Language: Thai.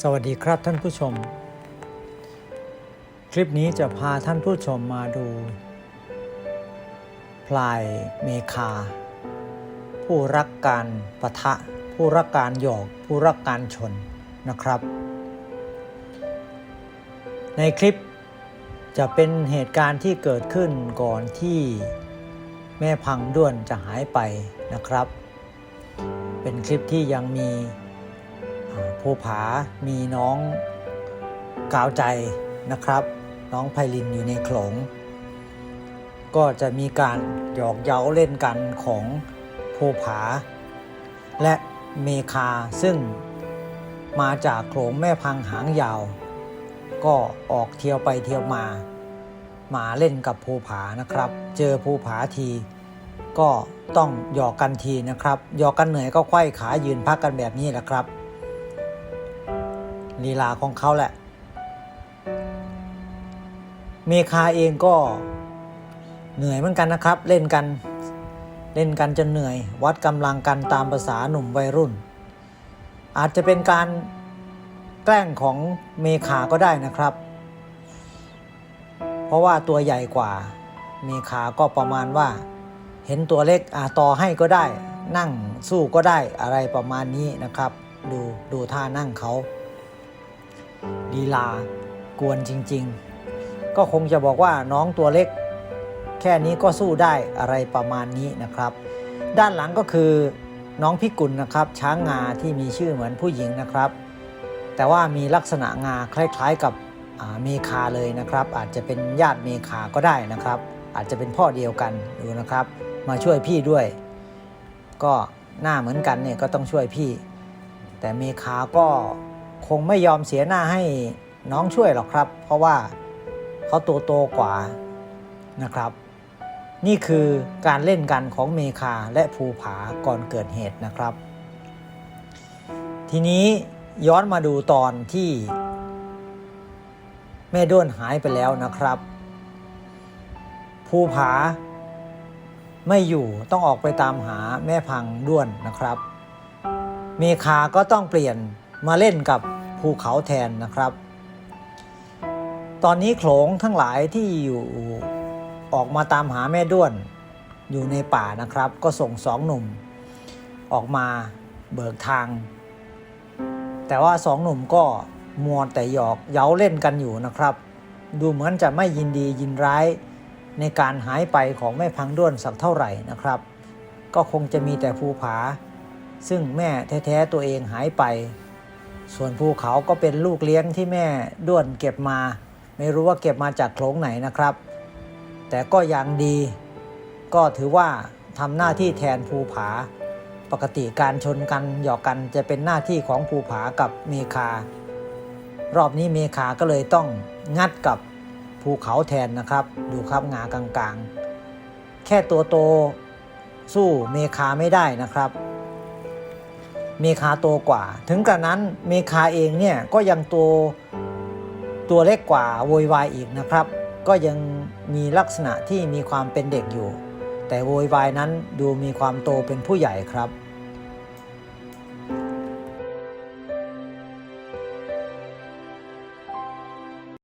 สวัสดีครับท่านผู้ชม คลิปนี้จะพาท่านผู้ชมมาดู พลายเมคา ผู้รักการปะทะ ผู้รักการหยอก ผู้รักการชนนะครับ ในคลิปจะเป็นเหตุการณ์ที่เกิดขึ้นก่อนที่แม่พังด้วนจะหายไปนะครับ เป็นคลิปที่ยังมี ภูผามีน้องกาวใจนะครับ น้องไพลินอยู่ในโขลง ก็จะมีการหยอกเย้าเล่นกันของภูผา และเมคาซึ่งมาจากโขลงแม่พังหางยาว ก็ออกเที่ยวไปเที่ยวมา มาเล่นกับภูผานะครับ เจอภูผาที ก็ต้องหยอกกันทีนะครับ หยอกกันเหนื่อยก็ไขว้ขายืนพักกันแบบนี้แหละครับ ลีลาของเขาแหละ เมคาเองก็เหนื่อยเหมือนกันนะครับ เล่นกันเล่นกันจนเหนื่อย วัดกำลังกันตามภาษาหนุ่มวัยรุ่น อาจจะเป็นการแกล้งของเมคาก็ได้นะครับ เพราะว่าตัวใหญ่กว่า เมคาก็ประมาณว่า เห็นตัวเล็กอาต่อให้ก็ได้ นั่งสู้ก็ได้อะไรประมาณนี้นะครับ ดูดูท่านั่งเขา ลีลากวนจริง ๆ ก็คงจะบอกว่าน้องตัวเล็ก แค่นี้ก็สู้ได้อะไรประมาณนี้นะครับ ด้านหลังก็คือน้องพิกุลนะครับ ช้างงาที่มีชื่อเหมือนผู้หญิงนะครับ แต่ว่ามีลักษณะงาคล้ายๆกับเมคาเลยนะครับ อาจจะเป็นญาติเมคาก็ได้นะครับ อาจจะเป็นพ่อเดียวกันดูนะครับ มาช่วยพี่ด้วย ก็หน้าเหมือนกันเนี่ยก็ต้องช่วยพี่ แต่เมคาก็ คงไม่ยอมเสียหน้าให้น้องช่วยหรอกครับ เพราะว่าเขาตัวโตกว่านะครับ นี่คือการเล่นกันของเมคาและภูผาก่อนเกิดเหตุนะครับ ทีนี้ย้อนมาดูตอนที่แม่ด้วนหายไปแล้วนะครับ ภูผาไม่อยู่ต้องออกไปตามหาแม่พังด้วนนะครับ เมคาก็ต้องเปลี่ยน มาเล่นกับภูเขาแทนนะครับ ตอนนี้โขลงทั้งหลายที่อยู่ออกมาตามหาแม่ด้วนอยู่ในป่านะครับ ก็ส่งสองหนุ่ม ออกมาเบิกทาง แต่ว่าสองหนุ่มก็มัวแต่หยอกเย้าเล่นกันอยู่นะครับ ดูเหมือนจะไม่ยินดียินร้ายในการหายไปของแม่พังด้วนสักเท่าไหร่นะครับ ก็คงจะมีแต่ภูผา ซึ่งแม่แท้ๆตัวเองหายไป ส่วนภูเขาก็เป็นลูกเลี้ยงที่แม่ด้วนเก็บมา ไม่รู้ว่าเก็บมาจากโขลงไหนนะครับ แต่ก็ยังดี ก็ถือว่าทำหน้าที่แทนภูผา ปกติการชนกันหยอกกันจะเป็นหน้าที่ของภูผากับเมคา รอบนี้เมคาก็เลยต้องงัดกับภูเขาแทนนะครับ ดูครับงากลางๆ แค่ตัวโตสู้เมคาไม่ได้นะครับ เมคาโตกว่า ถึงกระนั้นเมคาเองเนี่ยก็ยังตัวตัวเล็กกว่าโวยวายอีกนะครับ ก็ยังมีลักษณะที่มีความเป็นเด็กอยู่ แต่โวยวายนั้นดูมีความโตเป็นผู้ใหญ่ครับ